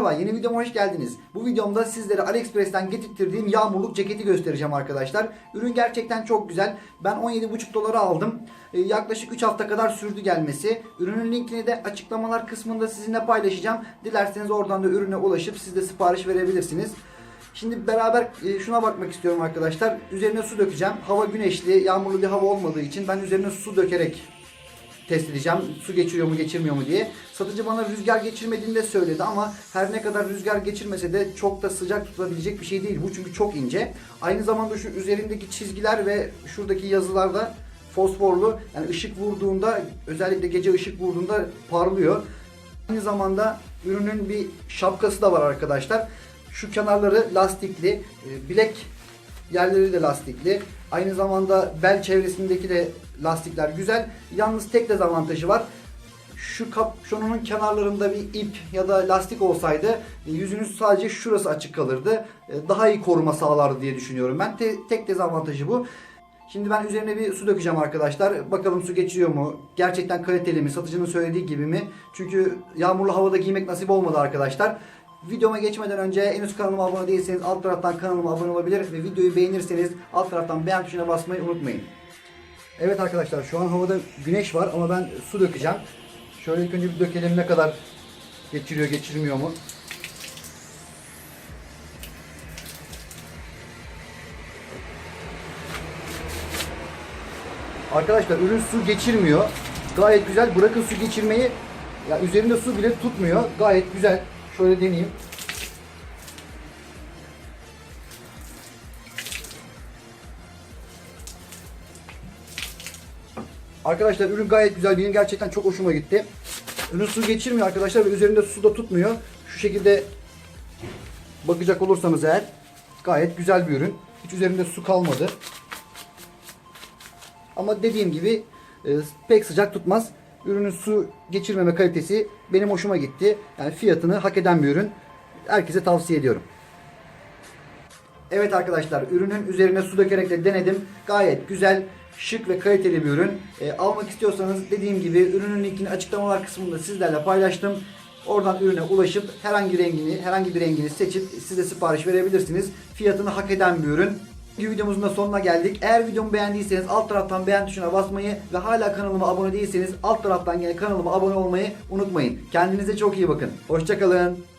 Merhaba, yeni videoma hoş geldiniz. Bu videomda sizlere AliExpress'ten getirttiğim yağmurluk ceketi göstereceğim arkadaşlar. Ürün gerçekten çok güzel. Ben 17,5 dolara aldım. Ee, yaklaşık 3 hafta kadar sürdü gelmesi. Ürünün linkini de açıklamalar kısmında sizinle paylaşacağım. Dilerseniz oradan da ürüne ulaşıp siz de sipariş verebilirsiniz. Şimdi beraber e, şuna bakmak istiyorum arkadaşlar. Üzerine su dökeceğim. Hava güneşli, yağmurlu bir hava olmadığı için ben üzerine su dökerek test edeceğim. Su geçiriyor mu geçirmiyor mu diye. Satıcı bana rüzgar geçirmediğini de söyledi ama her ne kadar rüzgar geçirmese de çok da sıcak tutabilecek bir şey değil. Bu çünkü çok ince. Aynı zamanda şu üzerindeki çizgiler ve şuradaki yazılarda fosforlu. Yani ışık vurduğunda özellikle gece ışık vurduğunda parlıyor. Aynı zamanda ürünün bir şapkası da var arkadaşlar. Şu kenarları lastikli, e, bilek yerleri de lastikli. Aynı zamanda bel çevresindeki de lastikler güzel. Yalnız tek dezavantajı var. Şu kapşonunun kenarlarında bir ip ya da lastik olsaydı e, yüzünüz sadece şurası açık kalırdı. E, Daha iyi koruma sağlardı diye düşünüyorum ben. Te- tek dezavantajı bu. Şimdi ben üzerine bir su dökeceğim arkadaşlar. Bakalım su geçiyor mu? Gerçekten kaliteli mi? Satıcının söylediği gibi mi? Çünkü yağmurlu havada giymek nasip olmadı arkadaşlar. Videoma geçmeden önce henüz kanalıma abone değilseniz alt taraftan kanalıma abone olabilir ve videoyu beğenirseniz alt taraftan beğen tuşuna basmayı unutmayın. Evet arkadaşlar şu an havada güneş var ama ben su dökeceğim. Şöyle ilk önce bir dökelim ne kadar geçiriyor geçirmiyor mu? Arkadaşlar ürün su geçirmiyor. Gayet güzel. Bırakın su geçirmeyi. Ya üzerinde su bile tutmuyor. Gayet güzel. Şöyle deneyeyim. Arkadaşlar ürün gayet güzel. Benim gerçekten çok hoşuma gitti. Ürün su geçirmiyor arkadaşlar ve üzerinde su da tutmuyor. Şu şekilde bakacak olursanız eğer gayet güzel bir ürün. Hiç üzerinde su kalmadı. Ama dediğim gibi e, pek sıcak tutmaz. Ürünün su geçirmeme kalitesi benim hoşuma gitti. Yani fiyatını hak eden bir ürün. Herkese tavsiye ediyorum. Evet arkadaşlar ürünün üzerine su dökerek de denedim. Gayet güzel, şık ve kaliteli bir ürün. E, almak istiyorsanız dediğim gibi ürünün linkini açıklamalar kısmında sizlerle paylaştım. Oradan ürüne ulaşıp herhangi rengini, herhangi bir rengini seçip size sipariş verebilirsiniz. Fiyatını hak eden bir ürün. Bir videomuzun da sonuna geldik. Eğer videomu beğendiyseniz alt taraftan beğen tuşuna basmayı ve hala kanalıma abone değilseniz alt taraftan yine kanalıma abone olmayı unutmayın. Kendinize çok iyi bakın. Hoşçakalın.